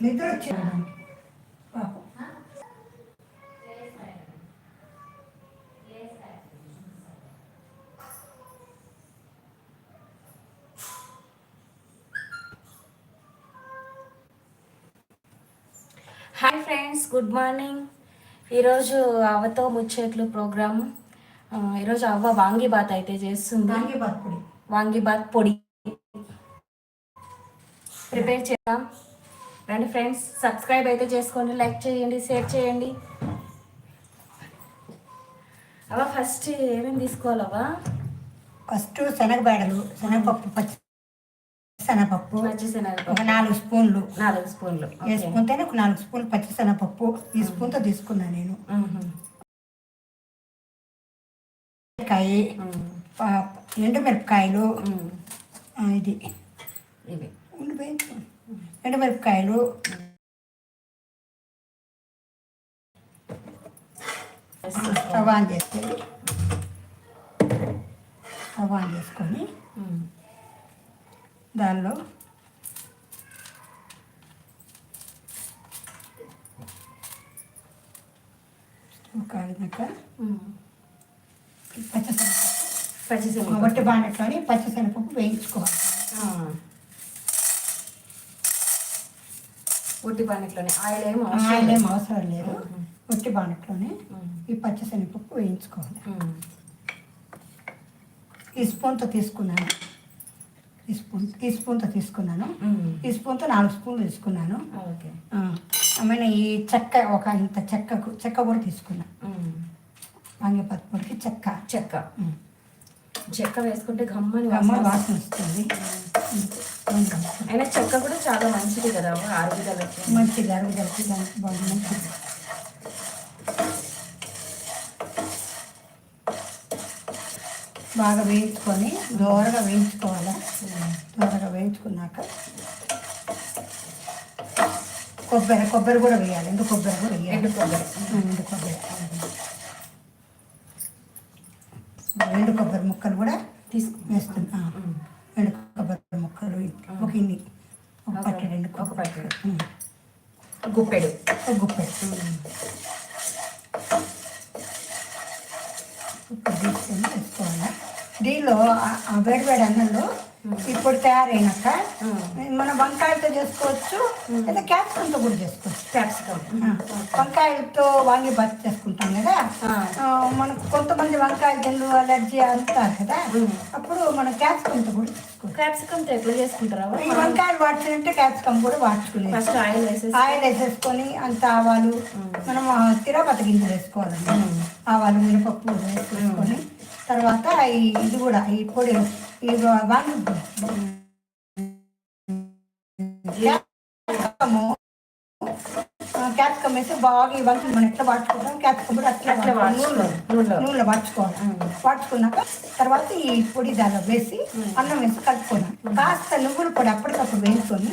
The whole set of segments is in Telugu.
నిద్ర పాపం హాయ్ ఫ్రెండ్స్ గుడ్ మార్నింగ్ ఈరోజు అవ్వతో ముచ్చట్లు ప్రోగ్రాము. ఈరోజు అవ్వ వాంగి బాత్ అయితే చేస్తుంది. దానికి బతుకుడి వాంగి బాత్ పొడి. ప్రిపేర్ చేద్దాం. రండి ఫ్రెండ్స్ సబ్స్క్రైబ్ అయితే చేసుకోండి లైక్ చేయండి షేర్ చేయండి. అవ్వ ఫస్ట్ ఏమేమి తీసుకోవాలవ్వ ఫస్ట్ శనగబేడలు శనగపప్పు పచ్చి శనగపప్పు ఒక పచ్చిశనగపప్పు నాలుగు స్పూన్లు. నాలుగు స్పూన్లు. వేసుకుంటేనే ఒక నాలుగు స్పూన్లు పచ్చి శనగపప్పు ఈ స్పూన్తో తీసుకున్నాను నేను. మ్మ్. మిరపకాయ మ్మ్. ప- ఎండుమిరపకాయలు మ్మ్. ఆ, ఇది. ఇవి. ఉండిపోయింది. ఎండుమిరపకాయలు స్టవ్ ఆన్ చేసుకొని స్టవ్ ఆన్ చేసుకొని. దానిలో కాలినాక మ్మ్. పచ్చిశనగపప్పు పచ్చిశనగపప్పు వట్టి బాండట్లోని పచ్చిశనగపప్పు వేయించుకోవాలి ఆ. ఉట్టి పానీట్లోనే ఆయిల్ ఏం ఆయిల్ లేదు. ఏం అవసరం లేదు బాండట్లోనే మ్మ్. ఈ పచ్చిశనగపప్పు వేయించుకోవాలి. ఈ స్పూన్తో తీసుకున్నాను ఈ స్పూన్ ఈ స్పూన్తో తీసుకున్నాను. ఈ స్పూన్తో నాలుగు స్పూన్లు తీసుకున్నాను ఓకే ఆ, ఆమెను ఈ చెక్క ఒక ఇంత చెక్కకు చెక్క కూడా తీసుకున్నాను మ్మ్. వంగపత్తి పొడికి చెక్క చెక్క. చెక్క వేసుకుంటే గమ్మని అమ్మ వాసన వస్తుంది. అయినా చెక్క కూడా చాలా మంచిది కదా ఆరోగ్యాలకి మంచిది అరుగుదలకి దానికి బాగా మంచిది. బాగా వేయించుకొని దోరగా వేయించుకోవాలి? దోరగా వేయించుకున్నాక కొబ్బరి కొబ్బరి కూడా వేయాలి ఎండు కొబ్బరి కూడా వేయాలి. ఎండు కొబ్బరి. ఎండు కొబ్బరి. ఎండు కొబ్బరి ముక్కలు కూడా తీసుకు వేస్తున్నా. ఎండు కొబ్బరి ముక్కలు ఒక ఇన్ని ఒక పట్టెడు ఎండు ఒక పట్టెడు. గుప్పెడు. ఒక గుప్పెడు. తీసుకొని వేసుకోవాలి? దీనిలో వేడి వేడి అన్నంలో ఇప్పుడు తయారైనాక మనం వంకాయలతో చేసుకోవచ్చు లేదా క్యాప్సికంతో కూడా చేసుకోవచ్చు. క్యాప్సికమ్. వంకాయలతో వాంగి బాత్ చేసుకుంటాం కదా. మనకు కొంతమంది వంకాయలు తిండు అలర్జీ అంటారు కదా. అప్పుడు మనం క్యాప్సికంతో కూడా క్యాప్సికమ్తో ఎట్లా చేసుకుంటారా? ఈ వంకాయలు వాడుతుంటే క్యాప్సికం కూడా వాడుకునేది ఫస్ట్ ఆయిల్ వేసేసి ఆయిల్ వేసేసుకొని అంత ఆవాలు మనం ఆ, తిరగబత గింజలు వేసుకోవాలండి. ఆవాలు మినపప్పు వేసేసుకొని తర్వాత ఈ ఇది కూడా ఈ పొడి ఈ వాంగి క్యాప్సికము వేసి బాగా ఈ వంకి మనం ఎట్లా వాడుకుంటాం? క్యాప్సికమ్ కూడా అట్లా అట్లా. నూనెలో. వాడుకోవాలి. వాడుకున్నాక తర్వాత ఈ పొడి దానిలో వేసి అన్నం వేసి కలుపుకోవాలి. కాస్త నువ్వుల పొడి అప్పటికప్పుడు వేసుకొని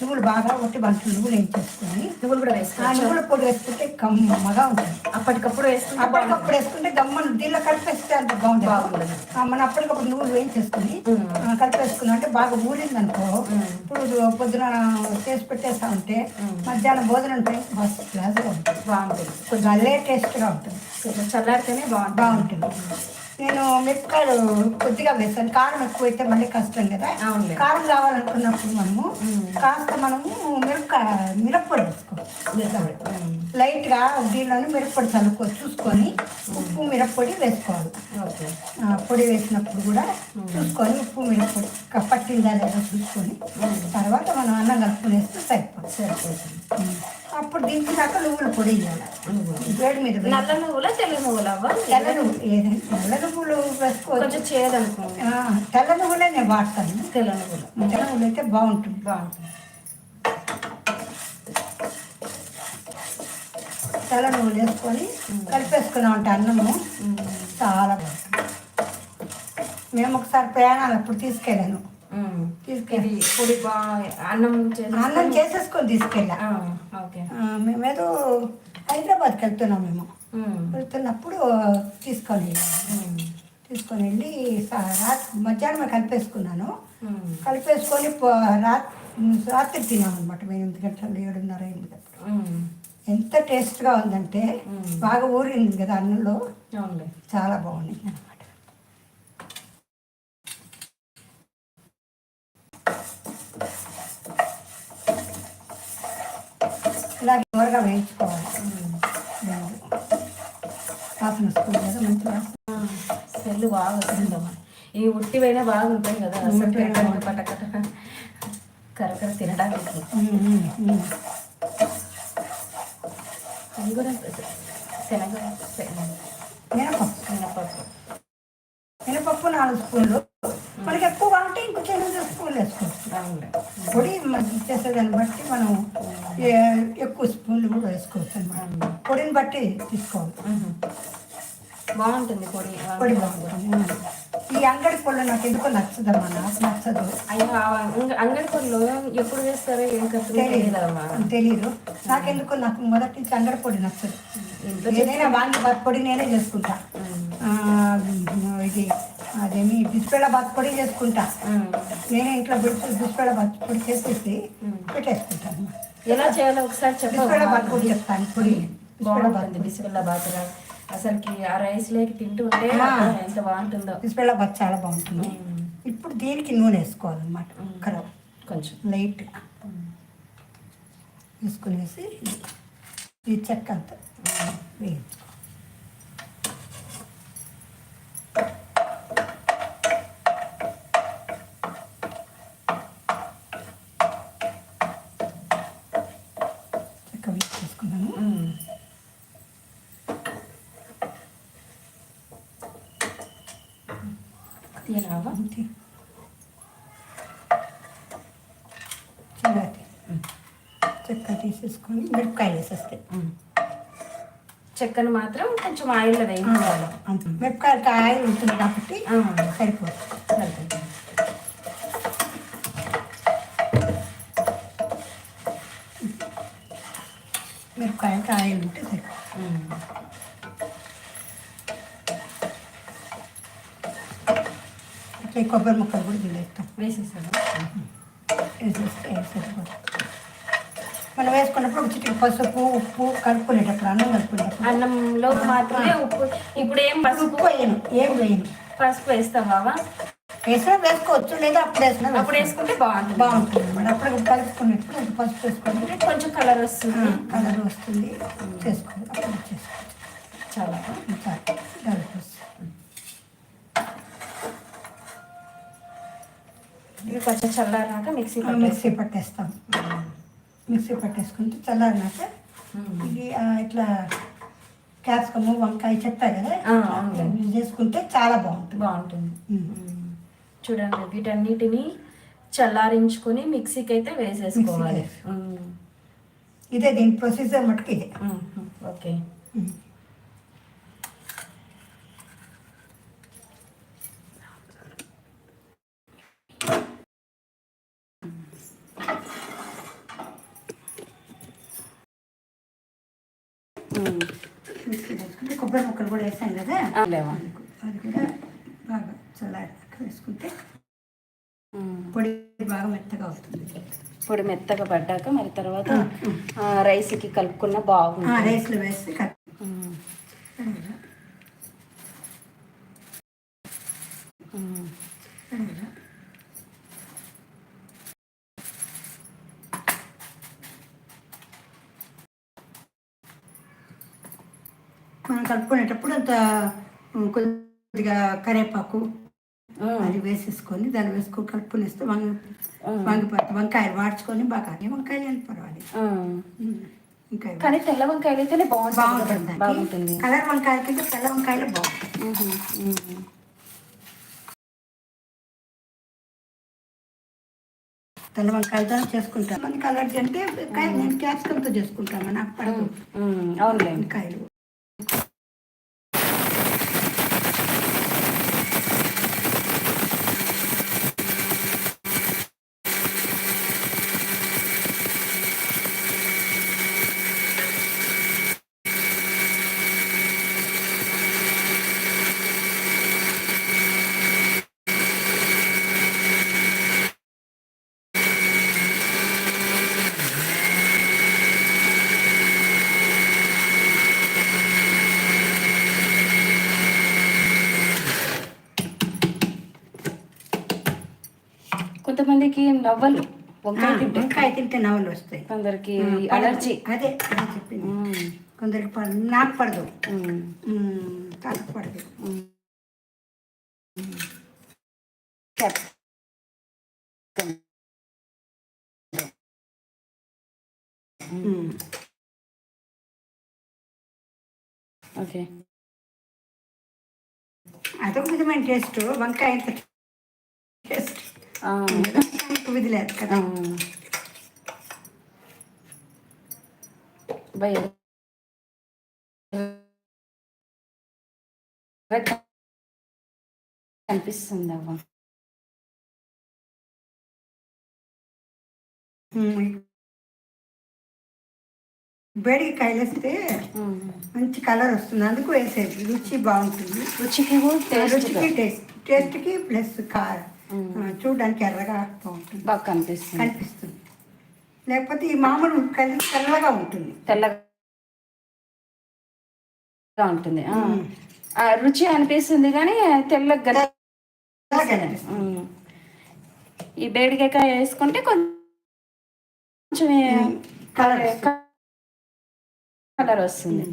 నువ్వులు బాగా ఒట్టి బంతులు నువ్వులు వేయించేసుకొని నువ్వులు కూడా వేసుకోవచ్చు? నువ్వుల పొడి వేసుకుంటే కమ్మగా ఉంటుంది. అప్పటికప్పుడు వేసుకుంటే అప్పటికప్పుడు వేసుకుంటే గమ్మను దీనిలో కలిపేస్తే అంత బాగుంటుంది మనం అప్పటికప్పుడు నువ్వులు వేయించేసుకుని ఉమ్. ఆ, కలిపేసుకున్నాం అంటే బాగా ఊరింది అనుకో ఇప్పుడు పొద్దున చేసి పెట్టేస్తా ఉంటే మధ్యాహ్నం భోజనం టైం ఫస్ట్ క్లాస్గా ఉంటుంది. బాగుంటుంది. కొంచెం అల్లే టేస్ట్గా ఉంటుంది. కొంచెం చల్లారితేనే బాగుంటుంది. బాగుంటుంది. నేను మిరపకాయలు కొద్దిగా వేసాను కారం ఎక్కువైతే మళ్ళీ కష్టం కదా. కారం కావాలనుకున్నప్పుడు మనము కాస్త మనము మిరపకాయ మిరప్పొడి వేసుకోవాలి. లైట్గా దీనిలోనే మిరప్పొడి చల్లుకో చూసుకొని ఉప్పు మిరప్పొడి వేసుకోవాలి. పొడి వేసినప్పుడు కూడా చూసుకొని ఉప్పు మిరప్పొడి పట్టిందా లేదా చూసుకొని తర్వాత మనం అన్నం కలుపుకొని వేస్తే సరిపోతుంది. సరిపోతుంది అప్పుడు దించినాక నువ్వుల పొడి వేయాలి వేడి మీద. నల్ల నువ్వుల తెల్ల నువ్వుల తెల్ల నువ్వు ఏదైనా తెల్ల నువ్వులు కొంచెం చేయదనుకో తెల్ల నువ్వులే నేను వాడతాను. తెల్ల నువ్వులు. తెల్ల నువ్వులు అయితే బాగుంటుంది బాగుంటుంది. తెల్ల నువ్వులు వేసుకొని కలిపేసుకున్నాం అంటే అన్నము. చాలా బాగుంటుంది. మేము ఒకసారి ప్రయాణాలు అప్పుడు తీసుకెళ్ళాను. తీసుకెళ్ళి పొడి అన్నం అన్నం చేసేసుకొని తీసుకెళ్ళా. ఓకే. మేమేదో హైదరాబాద్కి వెళ్తున్నాం మేము. వెళ్తున్నప్పుడు తీసుకొని వెళ్ళాము. తీసుకొని వెళ్ళి రాత్రి మధ్యాహ్నం కలిపేసుకున్నాను. కలిపేసుకొని రాత్రి తినామన్నమాట మేము ఎనిమిది గంటలు ఏడున్నర ఎనిమిది. ఎంత టేస్ట్గా ఉందంటే బాగా ఊరింది కదా అన్నంలో. చాలా బాగుంది. అనమాట త్వరగా వేయించుకోవాలి. వాసన వస్తుంది కదా మంచి వాసన స్మెల్ బాగా వస్తుందమ్మా. ఈ ఉట్టివైనా బాగుంటాయి కదా అసలు పటకట కరకర తినడానికి. అది కూడా శనగ మినపప్పు. శనగపప్పు మినపప్పు నాలుగు స్పూన్లు. మనకి ఎక్కువ కావాలంటే ఇంకొంచెం ఎనిమిది స్పూన్లు వేసుకోవచ్చు. పొడి మనం చేసేదాన్ని బట్టి మనం ఏ- ఎక్కువ స్పూన్లు కూడా వేసుకోవచ్చు అనమాట పొడిని బట్టి తీసుకోవాలి. బాగుంటుంది పొడి. పొడి బాగుంటుంది. ఈ అంగడి పొడి నాకు ఎందుకో నచ్చదమ్మా నాకు నచ్చదు. అయ్యో అంగడి పళ్ళు ఎప్పుడు వేస్తారో ఏం తెలియదమ్మా తెలీదు. నాకెందుకో నాకు మొదటి నుంచి అంగడి పొడి నచ్చదు. ఏదైనా వాంగి బాత్ పొడి నేనే చేసుకుంటా. ఇది అదేమి బిస్పేళ బాత్ పొడి చేసుకుంటా. నేనే ఇంట్లో బిస్ బిస్పేళ బాత్ పొడి చేసేసి పెట్టేసుకుంటాను. ఎలా చేయాలో ఒకసారి చెప్పండి బాత్ పొడి చెప్తాను పొడి బాగుంటుంది బిస్మిల్లా బాతురా అసలుకి ఆ రైస్ లేకి తింటూ ఉంటే ఆ. ఎంత బాగుంటుందో. బిస్పేళ బాత్ చాలా బాగుంటుంది. ఇప్పుడు దీనికి నూనె వేసుకోవాలన్నమాట. కరవ. కొంచెం. లైట్ వేసుకునేసి ఈ చెక్క అంతా వేయించుకో. అంతే చిన్నది చెక్క తీసేసుకొని మిరపకాయలు వేసేస్తాయి ఉమ్. చెక్కను మాత్రం కొంచెం ఆయిల్లో వేయించాలి అంత మిరపకాయలకి ఆయిల్ ఉంటుంది కాబట్టి. సరిపోతుంది సరిపోతుంది. మిరపకాయలకి ఆయిల్ ఉంటే సరిపోతుంది ఈ కొబ్బరి ముక్కలు కూడా తినేస్తాం వేసేసాను వేసేస్తే సరిపోతుంది మనం వేసుకున్నప్పుడు ఒక చిటికి పసుపు ఉప్పు కలుపుకునేటప్పుడు అన్నం కలుపుకునేటప్పుడు అన్నంలో మాత్రమే ఉప్పు ఇప్పుడు ఏం పసుపు ఉప్పు వేయను ఏం వేయను పసుపు వేస్తాం బావా వేసినా వేసుకోవచ్చు లేదా అప్పుడు వేసినా అప్పుడు వేసుకుంటే బాగుంటుంది బాగుంటుంది అన్నమాట అప్పుడు కలుపుకునేటప్పుడు కొంచెం పసుపు వేసుకుంటే కొంచెం కలర్ వస్తుంది కలర్ వస్తుంది చేసుకోవాలి అప్పుడు చేసుకోవచ్చు చాలా ఇంకా కలర్ వస్తుంది ఇవి కొంచెం చల్లారినాక మిక్సీ మిక్సీ పట్టేస్తాం. మిక్సీ పట్టేసుకుంటే చల్లారినాక ఇది ఇట్లా క్యాప్సికమ్ వంకాయ చెప్పాయి కదా చేసుకుంటే చాలా బాగుంటుంది. బాగుంటుంది. చూడండి వీటన్నిటిని చల్లారించుకొని మిక్సీకి అయితే వేసేసుకోవాలి. ఇదే దీని ప్రొసీజర్ మటుకు ఇదే. ఓకే ఉమ్. ఉమ్. మిక్సీ వేసుకుంటే కొబ్బరి ముక్కలు కూడా వేసాం కదా? అది కూడా బాగా చల్లారినాక వేసుకుంటే. పొడి బాగా మెత్తగా అవుతుంది. పొడి మెత్తగా పడ్డాక మరి తర్వాత రైస్కి కలుపుకున్న బాగుంటుంది. రైస్లో వేసి మనం కలుపుకునేటప్పుడు అంత కొద్దిగా కరివేపాకు ఉమ్. అది వేసేసుకొని దాన్ని వేసుకొని కలుపుకునేస్తే వంగ. వంగిపోతుంది. వంకాయలు వాడ్చుకొని బాగా వంకాయలు. ఉమ్, వంకాయ కానీ తెల్ల వంకాయలు అయితేనే బాగుంటుంది బాగుంటుంది. కలర్ వంకాయ కంటే తెల్ల వంకాయలు బాగుంటుంది. తెల్ల వంకాయలతో చేసుకుంటాం మనకి అలర్జీ అంటే నేను క్యాప్సికంతో చేసుకుంటాను. నాకు పడదు. ఉమ్, అవునులేండి కొంతమందికి నవ్వలు. వంకాయ తింటే. నవ్వులు వస్తాయి. కొందరికి. అలర్జీ. అదే చెప్పింది. కొందరికి పడదు. నాకు పడదు. నాకు పడదు. ఓకే. అదొక విధమైన టేస్ట్. వంకాయ టేస్ట్. ఆ. విధి లేదు కదా. కనిపిస్తుంది అవ్వ. వేడికి కాయలేస్తే మంచి కలర్ వస్తుంది. అందుకు వేసేది. రుచి బాగుంటుంది. రుచికి రుచికి టేస్ట్. టేస్ట్కి ప్లస్ కారం. చూడడానికి ఎర్రగా బాగుంటుంది బాగా కనిపిస్తుంది. కనిపిస్తుంది. లేకపోతే ఈ మామూలు తెల్లగా ఉంటుంది. తెల్లగా ఉంటుంది. రుచి అనిపిస్తుంది కానీ తెల్లగా. ఈ బేడికాయ వేసుకుంటే కొంచెం కలర్ కలర్ వస్తుంది.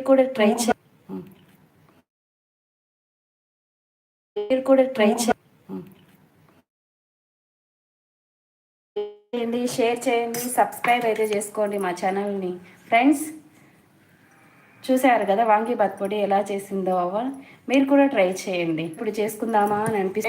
మీరు కూడా ట్రై చే మీరు కూడా ట్రై చేయండి షేర్ చేయండి సబ్స్క్రైబ్ అయితే చేసుకోండి మా ఛానల్ని. ఫ్రెండ్స్ చూసారు కదా వాంగి బాత్ పొడి ఎలా చేసిందో అవ్వ? మీరు కూడా ట్రై చేయండి. ఇప్పుడు చేసుకుందామా అని అనిపిస్తుంది